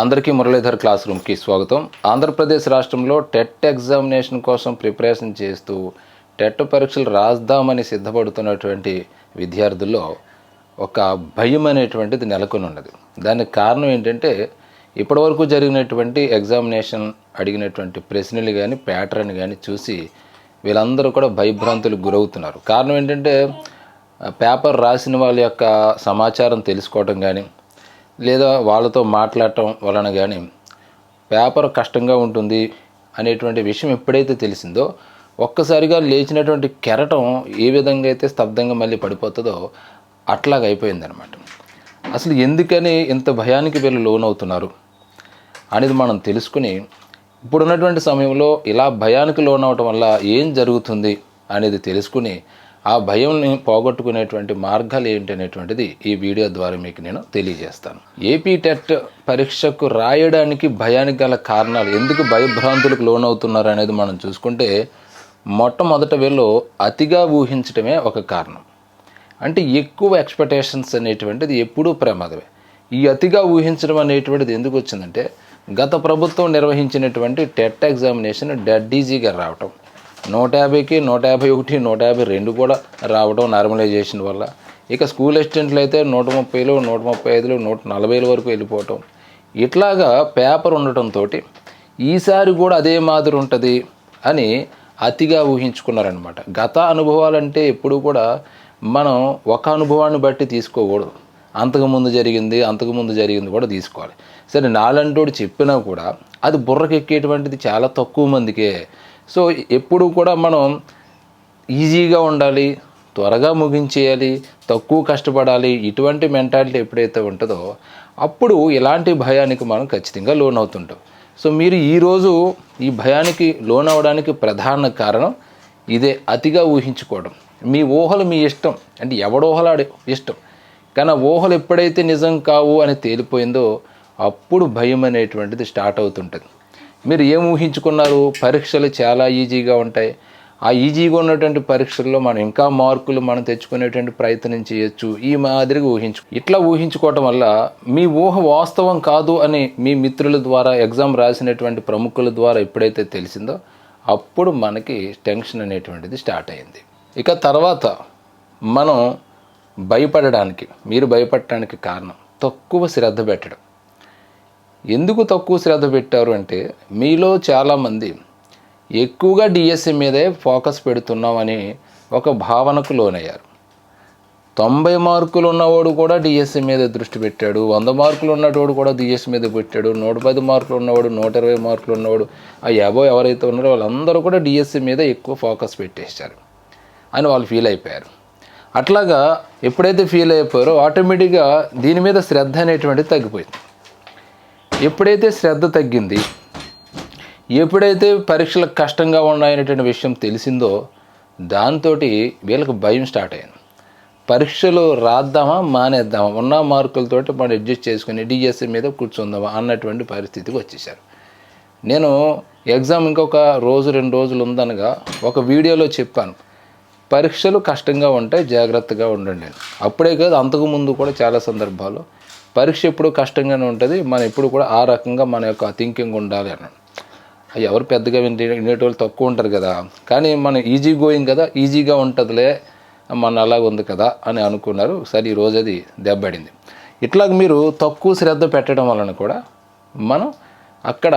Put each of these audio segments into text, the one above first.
అందరికీ మురళీధర్ క్లాస్ రూమ్కి స్వాగతం. ఆంధ్రప్రదేశ్ రాష్ట్రంలో టెట్ ఎగ్జామినేషన్ కోసం ప్రిపరేషన్ చేస్తూ టెట్ పరీక్షలు రాద్దామని సిద్ధపడుతున్నటువంటి విద్యార్థుల్లో ఒక భయం అనేటువంటిది నెలకొని ఉన్నది దానికి కారణం ఏంటంటే ఇప్పటివరకు జరిగినటువంటి ఎగ్జామినేషన్ అడిగినటువంటి ప్రశ్నలు కానీ ప్యాటర్న్ కానీ చూసి వీళ్ళందరూ కూడా భయభ్రాంతులకు గురవుతున్నారు. కారణం ఏంటంటే పేపర్ రాసిన వాళ్ళ యొక్క సమాచారం తెలుసుకోవటం కానీ లేదా వాళ్ళతో మాట్లాడటం వలన కానీ పేపర్ కష్టంగా ఉంటుంది అనేటువంటి విషయం ఎప్పుడైతే తెలిసిందో ఒక్కసారిగా లేచినటువంటి కెరటం ఏ విధంగా అయితే స్తబ్దంగా మళ్ళీ పడిపోతుందో అట్లాగైపోయిందనమాట అసలు ఎందుకని ఇంత భయానికి వీళ్ళు లోనవుతున్నారు అనేది మనం తెలుసుకుని ఇప్పుడున్నటువంటి సమయంలో ఇలా భయానికి లోనవటం వల్ల ఏం జరుగుతుంది అనేది తెలుసుకుని ఆ భయంని పోగొట్టుకునేటువంటి మార్గాలు ఏంటి అనేటువంటిది ఈ వీడియో ద్వారా మీకు నేను తెలియజేస్తాను. ఏపీ టెట్ పరీక్షకు రాయడానికి భయానికి గల కారణాలు ఎందుకు భయభ్రాంతులకు లోనవుతున్నారు అనేది మనం చూసుకుంటే మొట్టమొదట వీళ్ళు అతిగా ఊహించడమే ఒక కారణం. అంటే ఎక్కువ ఎక్స్పెక్టేషన్స్ అనేటువంటిది ఎప్పుడూ ప్రమాదమే. ఈ అతిగా ఊహించడం అనేటువంటిది ఎందుకు వచ్చిందంటే గత ప్రభుత్వం నిర్వహించినటువంటి టెట్ ఎగ్జామినేషన్ డెడ్ ఈజీగా రావటం. నూట యాభైకి నూట యాభై ఒకటి నూట యాభై రెండు కూడా రావడం నార్మలైజేషన్ వల్ల. ఇక స్కూల్ అసిస్టెంట్లు అయితే నూట ముప్పైలు నూట ముప్పై ఐదులు నూట నలభైల వరకు వెళ్ళిపోవటం. ఇట్లాగా పేపర్ ఉండటంతో ఈసారి కూడా అదే మాదిరి ఉంటుంది అని అతిగా ఊహించుకున్నారనమాట గత అనుభవాలంటే ఎప్పుడు కూడా మనం ఒక అనుభవాన్ని బట్టి తీసుకోకూడదు. అంతకుముందు జరిగింది అంతకుముందు జరిగింది కూడా తీసుకోవాలి. సరే నాలంటోడు చెప్పినా కూడా అది బుర్రకెక్కేటువంటిది చాలా తక్కువ మందికే. సో ఎప్పుడు కూడా మనం ఈజీగా ఉండాలి త్వరగా ముగించేయాలి తక్కువ కష్టపడాలి ఇటువంటి మెంటాలిటీ ఎప్పుడైతే ఉంటుందో అప్పుడు ఇలాంటి భయానికి మనం ఖచ్చితంగా లోన్ అవుతుంటాం సో మీరు ఈరోజు ఈ భయానికి లోన్ అవ్వడానికి ప్రధాన కారణం ఇదే అతిగా ఊహించుకోవడం. మీ ఊహలు మీ ఇష్టం. అంటే ఎవడోహలాడు ఇష్టం. కానీ ఊహలు ఎప్పుడైతే నిజం కావు అని తేలిపోయిందో అప్పుడు భయం అనేటువంటిది స్టార్ట్ అవుతుంటుంది. మీరు ఏం ఊహించుకున్నారు? పరీక్షలు చాలా ఈజీగా ఉంటాయి. ఆ ఈజీగా ఉన్నటువంటి పరీక్షల్లో మనం ఇంకా మార్కులు మనం తెచ్చుకునేటువంటి ప్రయత్నం చేయొచ్చు. ఈ మాదిరిగా ఊహించు ఇట్లా ఊహించుకోవటం వల్ల మీ ఊహ వాస్తవం కాదు అని మీ మిత్రుల ద్వారా ఎగ్జామ్ రాసినటువంటి ప్రముఖుల ద్వారా ఎప్పుడైతే తెలిసిందో అప్పుడు మనకి టెన్షన్ అనేటువంటిది స్టార్ట్ అయింది. ఇక తర్వాత మనం భయపడడానికి మీరు భయపడటానికి కారణం తక్కువ శ్రద్ధ పెట్టడం. ఎందుకు తక్కువ శ్రద్ధ పెట్టారు అంటే మీలో చాలామంది ఎక్కువగా డిఎస్సి మీదే ఫోకస్ పెడుతున్నామని ఒక భావనకు లోనయ్యారు. తొంభై మార్కులు ఉన్నవాడు కూడా డిఎస్సి మీద దృష్టి పెట్టాడు. వంద మార్కులు ఉన్నవాడు కూడా డిఎస్సి మీద పెట్టాడు. నూట పది మార్కులు ఉన్నవాడు నూట ఇరవై మార్కులు ఉన్నవాడు ఆ యాభై ఎవరైతే ఉన్నారో వాళ్ళందరూ కూడా డిఎస్సి మీద ఎక్కువ ఫోకస్ పెట్టేశారు. అని వాళ్ళు ఫీల్ అయిపోయారు. అట్లాగా ఎప్పుడైతే ఫీల్ అయిపోయారో ఆటోమేటిక్గా దీని మీద శ్రద్ధ అనేటువంటిది తగ్గిపోయింది. ఎప్పుడైతే శ్రద్ధ తగ్గింది ఎప్పుడైతే పరీక్షలు కష్టంగా ఉన్నాయనేటువంటి విషయం తెలిసిందో దాంతో వీళ్ళకి భయం స్టార్ట్ అయింది. పరీక్షలు రాద్దామా మానేద్దామా ఉన్న మార్కులతోటి మనం అడ్జస్ట్ చేసుకుని డిఎస్సి మీద కూర్చుందామా అన్నటువంటి పరిస్థితికి వచ్చేసారు. నేను ఎగ్జామ్ ఇంకొక రోజు రెండు రోజులు ఉందనగా ఒక వీడియోలో చెప్పాను. పరీక్షలు కష్టంగా ఉంటాయి జాగ్రత్తగా ఉండండి అప్పుడే కాదు అంతకు ముందు కూడా చాలా సందర్భాల్లో పరీక్ష ఎప్పుడు కష్టంగానే ఉంటుంది. మనం ఎప్పుడు కూడా ఆ రకంగా మన యొక్క థింకింగ్ ఉండాలి అన్నాడు. ఎవరు పెద్దగా వినేటోళ్ళు తక్కువ ఉంటారు కదా. కానీ మనం ఈజీ గోయింగ్ కదా ఈజీగా ఉంటుందిలే మన అలాగ ఉంది కదా అని అనుకున్నారు. సరే ఈరోజు అది దెబ్బడింది ఇట్లాగ మీరు తక్కువ శ్రద్ధ పెట్టడం వలన కూడా మనం అక్కడ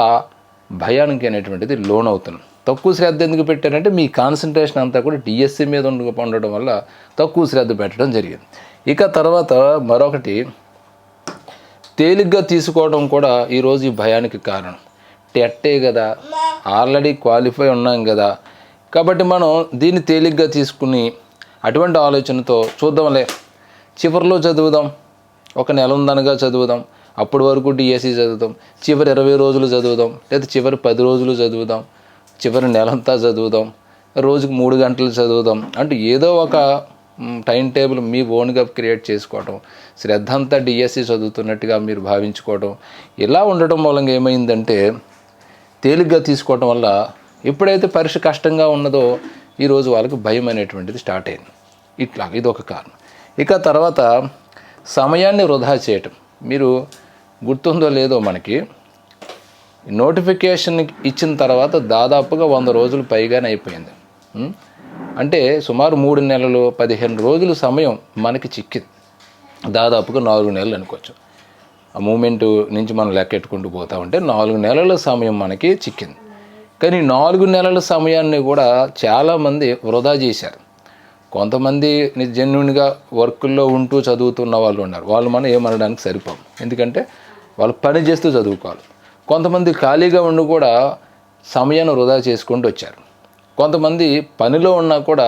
భయానికి అనేటువంటిది లోన్ అవుతున్నాం తక్కువ శ్రద్ధ ఎందుకు పెట్టారంటే మీ కాన్సన్ట్రేషన్ అంతా కూడా డిఎస్సి మీద ఉండడం వల్ల తక్కువ శ్రద్ధ పెట్టడం జరిగింది. ఇక తర్వాత మరొకటి తేలిగ్గా తీసుకోవడం కూడా ఈరోజు ఈ భయానికి కారణం. టెట్టే కదా ఆల్రెడీ క్వాలిఫై ఉన్నాం కదా. కాబట్టి మనం దీన్ని తేలిగ్గా తీసుకుని అటువంటి ఆలోచనతో చూద్దాంలే. చివరిలో చదువుదాం. ఒక నెల ఉందనగా చదువుదాం. అప్పటి వరకు డిఎస్సి చదువుదాం. చివరి ఇరవై రోజులు చదువుదాం. లేదా చివరి పది రోజులు చదువుదాం. చివరి నెలంతా చదువుదాం. రోజుకు మూడు గంటలు చదువుదాం. అంటే ఏదో ఒక టైం టేబుల్ మీ ఓన్గా క్రియేట్ చేసుకోవడం శ్రద్ధ అంతా డిఎస్సి చదువుతున్నట్టుగా మీరు భావించుకోవడం ఇలా ఉండటం మూలంగా ఏమైందంటే తేలిగ్గా తీసుకోవటం వల్ల ఎప్పుడైతే పరీక్ష కష్టంగా ఉన్నదో ఈరోజు వాళ్ళకి భయం అనేటువంటిది స్టార్ట్ అయింది. ఇట్లా ఇది ఒక కారణం. ఇక తర్వాత సమయాన్ని వృధా చేయటం. మీరు గుర్తుందో లేదో మనకి నోటిఫికేషన్ ఇచ్చిన తర్వాత దాదాపుగా వంద రోజులు పైగానే అయిపోయింది. అంటే సుమారు మూడు నెలలు పదిహేను రోజులు సమయం మనకి చిక్కింది. దాదాపుగా నాలుగు నెలలు అనుకోవచ్చు. ఆ మూమెంట్ నుంచి మనం లెక్కెట్టుకుంటూ పోతా ఉంటే నాలుగు నెలల సమయం మనకి చిక్కింది. కానీ నాలుగు నెలల సమయాన్ని కూడా చాలామంది వృధా చేశారు. కొంతమంది జెన్యున్గా వర్క్లో ఉంటూ చదువుతున్న వాళ్ళు ఉన్నారు. వాళ్ళు మనం ఏమనడానికి సరిపోం ఎందుకంటే వాళ్ళు పని చేస్తూ చదువుకోవాలి. కొంతమంది ఖాళీగా ఉండి కూడా సమయాన్ని వృధా చేసుకుంటూ వచ్చారు. కొంతమంది పనిలో ఉన్నా కూడా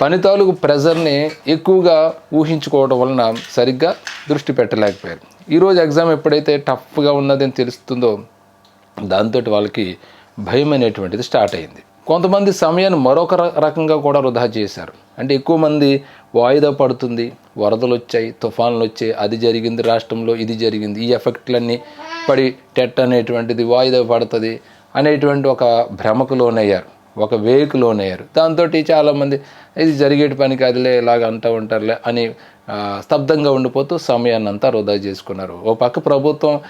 పని తాలూకు ప్రెజర్ని ఎక్కువగా ఊహించుకోవడం వలన సరిగ్గా దృష్టి పెట్టలేకపోయారు. ఈరోజు ఎగ్జామ్ ఎప్పుడైతే టఫ్గా ఉన్నదని తెలుస్తుందో దాంతో వాళ్ళకి భయం అనేటువంటిది స్టార్ట్ అయింది. కొంతమంది సమయాన్ని మరొక రకంగా కూడా వృధా చేశారు. అంటే ఎక్కువ మంది వాయిదా పడుతుంది వరదలు వచ్చాయి తుఫాన్లు వచ్చాయి అది జరిగింది రాష్ట్రంలో ఇది జరిగింది ఈ ఎఫెక్ట్లన్నీ పడి టెట్ అనేటువంటిది వాయిదా పడుతుంది అనేటువంటి ఒక భ్రమకు లోనయ్యారు. ఒక వేకు లోనయ్యారు దాంతో చాలామంది ఇది జరిగేటి పని కాదులే ఇలాగ అంటూ ఉంటారులే అని స్తబ్దంగా ఉండిపోతూ సమయాన్ని అంతా వృధా చేసుకున్నారు. ఓ పక్క ప్రభుత్వం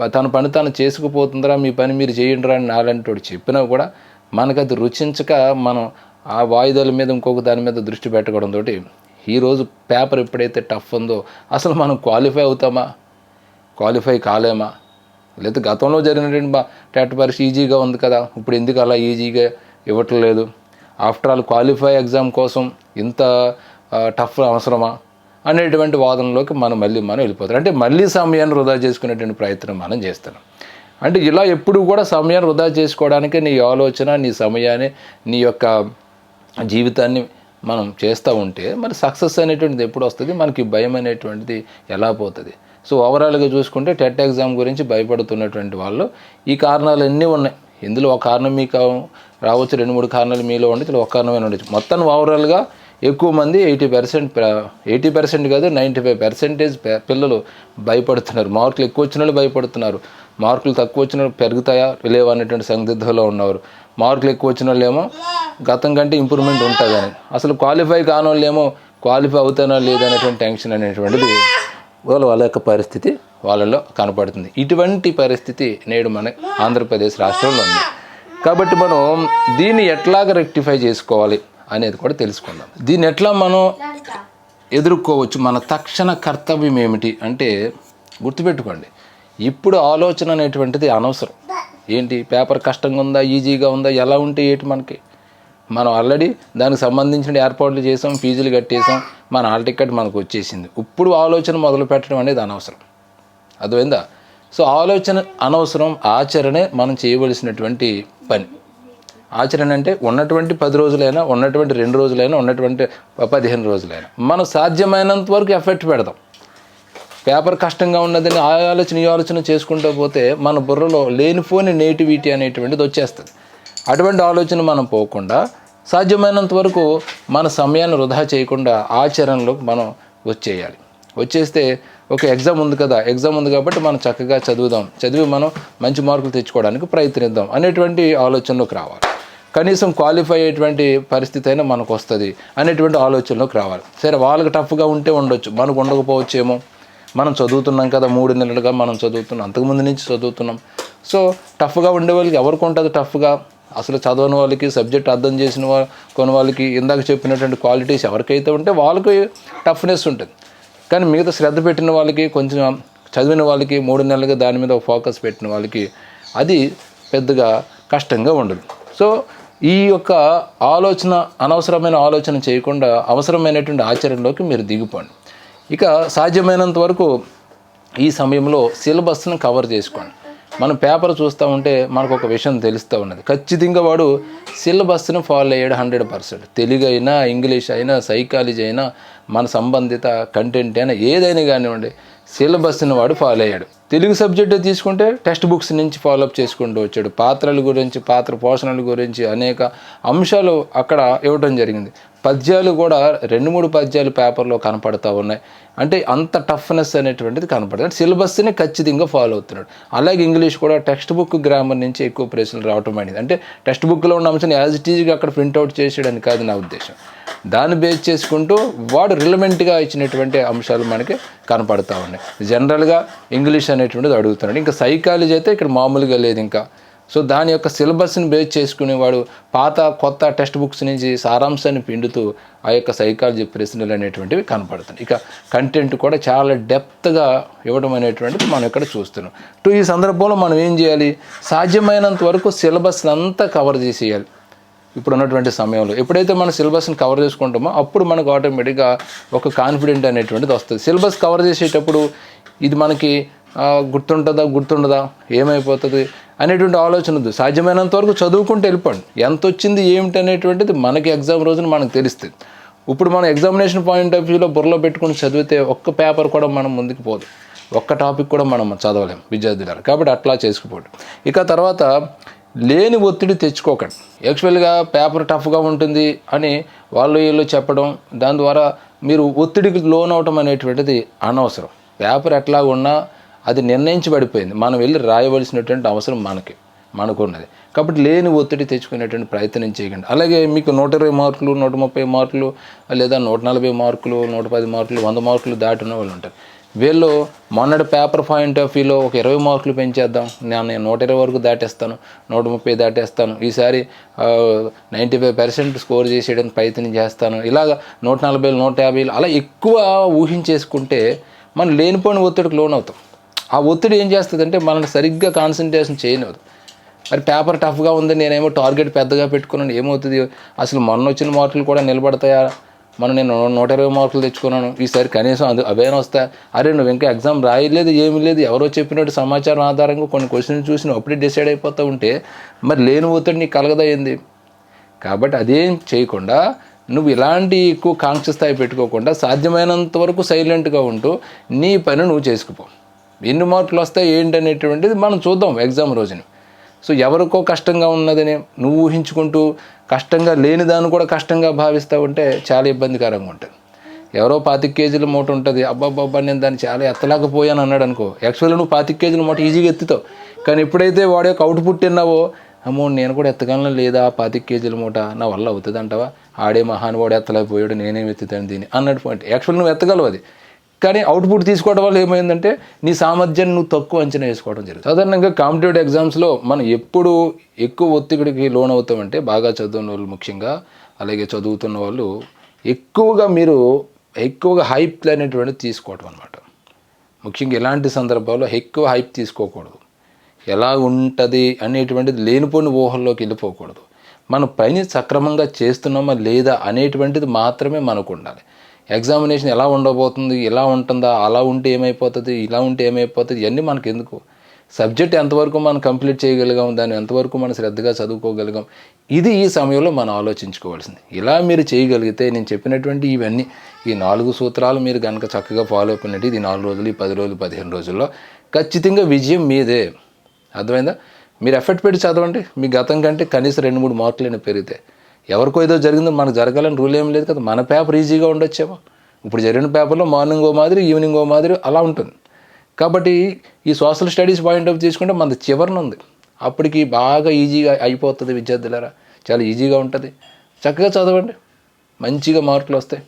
ప- తన పని తను చేసుకుపోతుందిరా మీ పని మీరు చేయండిరా అని నాలంటోడు చెప్పినా కూడా మనకు అది రుచించక మనం ఆ వాయిదాల మీద ఇంకొక దాని మీద దృష్టి పెట్టడంతో ఈరోజు పేపర్ ఎప్పుడైతే టఫ్ ఉందో అసలు మనం క్వాలిఫై అవుతామా? క్వాలిఫై కాలేమా? లేదా గతంలో జరిగినటువంటి బా టెట్ పరీక్ష ఈజీగా ఉంది కదా. ఇప్పుడు ఎందుకు అలా ఈజీగా ఇవ్వట్లేదు ఆఫ్టర్ ఆల్ క్వాలిఫై ఎగ్జామ్ కోసం ఇంత టఫ్ అవసరమా? అనేటువంటి వాదనలోకి మనం మళ్ళీ మనం వెళ్ళిపోతాం. అంటే మళ్ళీ సమయాన్ని వృధా చేసుకునేటువంటి ప్రయత్నం మనం చేస్తున్నాం. అంటే ఇలా ఎప్పుడు కూడా సమయాన్ని వృధా చేసుకోవడానికి నీ ఆలోచన నీ సమయాన్ని నీ యొక్క జీవితాన్ని మనం చేస్తూ ఉంటే మరి సక్సెస్ అనేటువంటిది ఎప్పుడు వస్తుంది? మనకి భయం అనేటువంటిది ఎలా పోతుంది? సో ఓవరాల్గా చూసుకుంటే టెట్ ఎగ్జామ్ గురించి భయపడుతున్నటువంటి వాళ్ళు ఈ కారణాలన్నీ ఉన్నాయి. ఇందులో ఒక కారణం మీకు రావచ్చు రెండు మూడు కారణాలు మీలో ఉండి ఇందులో ఒక కారణమే ఉండొచ్చు. మొత్తం ఓవరాల్గా ఎక్కువ మంది ఎయిటీ పర్సెంట్ ఎయిటీ పర్సెంట్ కాదు నైంటీ ఫైవ్ పర్సెంటేజ్ పిల్లలు భయపడుతున్నారు. మార్కులు ఎక్కువ వచ్చిన వాళ్ళు భయపడుతున్నారు. మార్కులు తక్కువ వచ్చిన వాళ్ళు పెరుగుతాయా లేవా అనేటువంటి సందిగ్ధంలో ఉన్నారు మార్కులు ఎక్కువ వచ్చిన వాళ్ళు ఏమో గతం కంటే ఇంప్రూవ్మెంట్ ఉంటుందని. అసలు క్వాలిఫై కాని వాళ్ళు ఏమో క్వాలిఫై అవుతానో లేదనేటువంటి టెన్షన్ అనేటువంటిది వాళ్ళ వాళ్ళ యొక్క పరిస్థితి. వాళ్ళలో కనపడుతుంది. ఇటువంటి పరిస్థితి నేడు మన ఆంధ్రప్రదేశ్ రాష్ట్రంలో ఉంది. కాబట్టి మనం దీన్ని ఎట్లాగ రెక్టిఫై చేసుకోవాలి అనేది కూడా తెలుసుకుందాం. దీన్ని ఎట్లా మనం ఎదుర్కోవచ్చు? మన తక్షణ కర్తవ్యం ఏమిటి అంటే గుర్తుపెట్టుకోండి. ఇప్పుడు ఆలోచన అనేటువంటిది అనవసరం. ఏంటి? పేపర్ కష్టంగా ఉందా? ఈజీగా ఉందా? ఎలా ఉంటే ఏంటి మనకి? మనం ఆల్రెడీ దానికి సంబంధించిన ఏర్పాట్లు చేసాం ఫీజులు కట్టేసాం మన హాల్ టికెట్ మనకు వచ్చేసింది. ఇప్పుడు ఆలోచన మొదలు పెట్టడం అనేది అనవసరం. అర్థమైందా? సో ఆలోచన అనవసరం ఆచరణే మనం చేయవలసినటువంటి పని. ఆచరణ అంటే ఉన్నటువంటి పది రోజులైనా ఉన్నటువంటి రెండు రోజులైనా ఉన్నటువంటి పదిహేను రోజులైనా. మనం సాధ్యమైనంత వరకు ఎఫెక్ట్ పెడదాం పేపర్ కష్టంగా ఉన్నదని ఆ ఆలోచన ఈ ఆలోచన చేసుకుంటూ పోతే మన బుర్రలో లేనిపోని నేటివిటీ అనేటువంటిది వచ్చేస్తుంది. అటువంటి ఆలోచన మనం పోకుండా సాధ్యమైనంత వరకు మన సమయాన్ని వృధా చేయకుండా ఆచరణలోకి మనం వచ్చేయాలి. వచ్చేస్తే ఒక ఎగ్జామ్ ఉంది కదా ఎగ్జామ్ ఉంది కాబట్టి మనం చక్కగా చదువుదాం. చదివి మనం మంచి మార్కులు తెచ్చుకోవడానికి ప్రయత్నిద్దాం అనేటువంటి ఆలోచనలోకి రావాలి. కనీసం క్వాలిఫై అయ్యేటువంటి పరిస్థితి అయినా మనకు వస్తుంది అనేటువంటి ఆలోచనలోకి రావాలి. సరే వాళ్ళకి టఫ్గా ఉంటే ఉండొచ్చు మనకు ఉండకపోవచ్చేమో. మనం చదువుతున్నాం కదా మూడు నెలలుగా మనం చదువుతున్నాం అంతకుముందు నుంచి చదువుతున్నాం. సో టఫ్గా ఉండే వాళ్ళకి ఎవరికి ఉంటుంది టఫ్గా? అసలు చదవని వాళ్ళకి సబ్జెక్ట్ అర్థం చేసిన వా కొన్ని వాళ్ళకి ఇందాక చెప్పినటువంటి క్వాలిటీస్ ఎవరికైతే ఉంటే వాళ్ళకి టఫ్నెస్ ఉంటుంది. కానీ మిగతా శ్రద్ధ పెట్టిన వాళ్ళకి కొంచెం చదివిన వాళ్ళకి మూడు నెలలుగా దాని మీద ఫోకస్ పెట్టిన వాళ్ళకి అది పెద్దగా కష్టంగా ఉండదు. సో ఈ యొక్క ఆలోచన అనవసరమైన ఆలోచన చేయకుండా అవసరమైనటువంటి ఆచరణలోకి మీరు దిగిపోండి. ఇక సాధ్యమైనంత వరకు ఈ సమయంలో సిలబస్ను కవర్ చేసుకోండి. మనం పేపర్ చూస్తూ ఉంటే మనకు ఒక విషయం తెలుస్తూ ఉన్నది. ఖచ్చితంగా వాడు సిలబస్ను ఫాలో అయ్యాడు హండ్రెడ్ పర్సెంట్. తెలుగు అయినా ఇంగ్లీష్ అయినా సైకాలజీ అయినా మన సంబంధిత కంటెంట్ అయినా ఏదైనా కానివ్వండి సిలబస్ను వాడు ఫాలో అయ్యాడు. తెలుగు సబ్జెక్టు తీసుకుంటే టెక్స్ట్ బుక్స్ నుంచి ఫాలోఅప్ చేసుకుంటూ వచ్చాడు. పాత్రల గురించి పాత్ర పోషణల గురించి అనేక అంశాలు అక్కడ ఇవ్వడం జరిగింది. పద్యాలు కూడా రెండు మూడు పద్యాలు పేపర్లో కనపడతా ఉన్నాయి. అంటే అంత టఫ్నెస్ అనేటువంటిది కనపడుతుంది అంటే సిలబస్ని ఖచ్చితంగా ఫాలో అవుతున్నాడు. అలాగే ఇంగ్లీష్ కూడా టెక్స్ట్ బుక్ గ్రామర్ నుంచి ఎక్కువ ప్రశ్నలు రావటం అనేది అంటే టెక్స్ట్ బుక్లో ఉన్న అంశాన్ని యాజ్ ఇట్ ఈజ్గా అక్కడ ప్రింట్అవుట్ చేసేయడానికి కాదు నా ఉద్దేశం. దాన్ని బేస్ చేసుకుంటూ వాడు రిలవెంట్గా ఇచ్చినటువంటి అంశాలు మనకి కనపడతా ఉన్నాయి. జనరల్గా ఇంగ్లీష్ అనే అనేటువంటిది అడుగుతున్నాడు. ఇంకా సైకాలజీ అయితే ఇక్కడ మామూలుగా లేదు ఇంకా. సో దాని యొక్క సిలబస్ని బేస్ చేసుకుని వాడు పాత కొత్త టెక్స్ట్ బుక్స్ నుంచి సారాంశాన్ని పిండుతూ ఆ యొక్క సైకాలజీ ప్రశ్నలు అనేటువంటివి కనపడుతున్నాయి. ఇక కంటెంట్ కూడా చాలా డెప్త్గా ఇవ్వడం అనేటువంటిది మనం ఇక్కడ చూస్తున్నాం. టు ఈ సందర్భంలో మనం ఏం చేయాలి? సాధ్యమైనంత వరకు సిలబస్ అంతా కవర్ చేసేయాలి. ఇప్పుడు ఉన్నటువంటి సమయంలో. ఎప్పుడైతే మన సిలబస్ని కవర్ చేసుకుంటామో అప్పుడు మనకు ఆటోమేటిక్గా ఒక కాన్ఫిడెంట్ అనేటువంటిది వస్తుంది. సిలబస్ కవర్ చేసేటప్పుడు ఇది మనకి గుర్తుంటుందా గుర్తుండదా? ఏమైపోతుంది? అనేటువంటి ఆలోచన ఉంది. సాధ్యమైనంత వరకు చదువుకుంటూ వెళ్ళిపోండి. ఎంత వచ్చింది ఏమిటి అనేటువంటిది మనకి ఎగ్జామ్ రోజున మనకు తెలుస్తుంది. ఇప్పుడు మనం ఎగ్జామినేషన్ పాయింట్ ఆఫ్ వ్యూలో బుర్రలో పెట్టుకుని చదివితే ఒక్క పేపర్ కూడా మనం ముందుకు పోదు. ఒక్క టాపిక్ కూడా మనం చదవలేం విద్యార్థులు కాబట్టి అట్లా చేసుకుపోండి ఇక తర్వాత లేని ఒత్తిడి తెచ్చుకోకండి. యాక్చువల్గా పేపర్ టఫ్గా ఉంటుంది అని వాళ్ళు వీళ్ళు చెప్పడం దాని ద్వారా మీరు ఒత్తిడికి లోన్ అవటం అనేటువంటిది అనవసరం. పేపర్ ఎట్లా ఉన్నా అది నిర్ణయించబడిపోయింది. మనం వెళ్ళి రాయవలసినటువంటి అవసరం మనకి మనకున్నది. కాబట్టి లేని ఒత్తిడి తెచ్చుకునేటువంటి ప్రయత్నం చేయకండి. అలాగే మీకు నూట ఇరవై మార్కులు నూట ముప్పై మార్కులు లేదా నూట నలభై మార్కులు నూట పది మార్కులు వంద మార్కులు దాటిన వాళ్ళు ఉంటారు. వీళ్ళు మొన్నటి పేపర్ పాయింట్ ఆఫ్ వ్యూలో ఒక ఇరవై మార్కులు పెంచేద్దాం. నేను నూట ఇరవై వరకు దాటేస్తాను నూట ముప్పై దాటేస్తాను. ఈసారి నైంటీ ఫైవ్ పర్సెంట్ స్కోర్ చేసేయడానికి ప్రయత్నం చేస్తాను. ఇలాగ నూట నలభై నూట యాభై అలా ఎక్కువ ఊహించేసుకుంటే మనం లేనిపోయిన ఒత్తిడికి లోన్ అవుతాం ఆ ఒత్తిడి ఏం చేస్తుందంటే మనల్ని సరిగ్గా కాన్సన్ట్రేషన్ చేయనివ్వదు. మరి పేపర్ టఫ్గా ఉంది నేనేమో టార్గెట్ పెద్దగా పెట్టుకున్నాను ఏమవుతుంది? అసలు మొన్న వచ్చిన మార్కులు కూడా నిలబడతాయా? మనం నేను నూట ఇరవై మార్కులు తెచ్చుకున్నాను. ఈసారి కనీసం అది అవేనా వస్తాయి అరే నువ్వు ఇంకా ఎగ్జామ్ రాయలేదు ఏమీ లేదు ఎవరో చెప్పినట్టు సమాచారం ఆధారంగా కొన్ని క్వశ్చన్ చూసి అప్పుడే డిసైడ్ అయిపోతూ ఉంటే మరి లేని ఒత్తిడి నీకు కలగదా ఏంది? కాబట్టి అదేం చేయకుండా నువ్వు ఇలాంటి ఎక్కువ కాంక్ష స్థాయి పెట్టుకోకుండా సాధ్యమైనంత వరకు సైలెంట్గా ఉంటూ నీ పని నువ్వు చేసుకుపో. ఎన్ని మార్కులు వస్తాయి ఏంటి అనేటువంటిది మనం చూద్దాం ఎగ్జామ్ రోజున. సో ఎవరికో కష్టంగా ఉన్నదని నువ్వు ఊహించుకుంటూ కష్టంగా లేని దాన్ని కూడా కష్టంగా భావిస్తూ ఉంటే చాలా ఇబ్బందికరంగా ఉంటుంది. ఎవరో పాతిక కేజీల మూట ఉంటుంది. అబ్బాబ్బాబ్బా నేను దాన్ని చాలా ఎత్తలేకపోయాను అన్నాడు అనుకో. యాక్చువల్గా నువ్వు పాతిక కేజీల మూట ఈజీగా ఎత్తుతావు. కానీ ఎప్పుడైతే వాడి యొక్క అవుట్పుట్ తిన్నావో అమ్మో నేను కూడా ఎత్తగలను లేదా పాతిక కేజీల మూట? నా వల్ల అవుతుంది అంటావా ఆడే మహానుభావుడు ఎత్తలేకపోయాడు నేనేం ఎత్తుతాను దీన్ని? అన్నట్టు పాయింట్ యాక్చువల్ నువ్వు ఎత్తగలవు అది. కానీ అవుట్పుట్ తీసుకోవడం వల్ల ఏమైందంటే నీ సామర్థ్యాన్ని నువ్వు తక్కువ అంచనా వేసుకోవడం జరుగుతుంది సాధారణంగా కాంపిటేటివ్ ఎగ్జామ్స్లో మనం ఎప్పుడు ఎక్కువ ఒత్తిడికి లోన్ అవుతామంటే బాగా చదువున్న వాళ్ళు ముఖ్యంగా అలాగే చదువుతున్న వాళ్ళు ఎక్కువగా మీరు ఎక్కువగా హైప్ అనేటువంటిది తీసుకోవడం అనమాట ముఖ్యంగా ఇలాంటి సందర్భాల్లో ఎక్కువ హైప్ తీసుకోకూడదు. ఎలా ఉంటుంది అనేటువంటిది లేనిపోని ఊహల్లోకి వెళ్ళిపోకూడదు. మన పని సక్రమంగా చేస్తున్నామా లేదా అనేటువంటిది మాత్రమే మనకు ఉండాలి. ఎగ్జామినేషన్ ఎలా ఉండబోతుంది ఇలా ఉంటుందా అలా ఉంటే ఏమైపోతుంది ఇలా ఉంటే ఏమైపోతుంది ఇవన్నీ మనకు ఎందుకు సబ్జెక్ట్ ఎంతవరకు మనం కంప్లీట్ చేయగలిగాం దాన్ని ఎంతవరకు మనం శ్రద్ధగా చదువుకోగలిగాం ఇది ఈ సమయంలో మనం ఆలోచించుకోవాల్సింది. ఇలా మీరు చేయగలిగితే నేను చెప్పినటువంటి ఇవన్నీ ఈ నాలుగు సూత్రాలు మీరు కనుక చక్కగా ఫాలో అయిపోయినట్టు ఇది నాలుగు రోజులు ఈ పది రోజులు పదిహేను రోజుల్లో ఖచ్చితంగా విజయం మీదే. అర్థమైందా? మీరు ఎఫర్ట్ పెట్టి చదవండి మీ గతం కంటే కనీసం రెండు మూడు మార్కులైనా పెరిగితే. ఎవరికో ఏదో జరిగిందో మనకు జరగాలని రూల్ ఏం లేదు కదా. మన పేపర్ ఈజీగా ఉండొచ్చేమో. ఇప్పుడు జరిగిన పేపర్లో మార్నింగ్ ఓ మాదిరి ఈవినింగ్ ఓ మాదిరి అలా ఉంటుంది. కాబట్టి ఈ సోషల్ స్టడీస్ పాయింట్ ఆఫ్ తీసుకుంటే మన చివరిన ఉంది. అప్పటికి బాగా ఈజీగా అయిపోతుంది విద్యార్థులారా. చాలా ఈజీగా ఉంటుంది. చక్కగా చదవండి. మంచిగా మార్కులు వస్తాయి.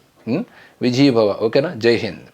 విజయభవ భవ. ఓకేనా? జై హింద్.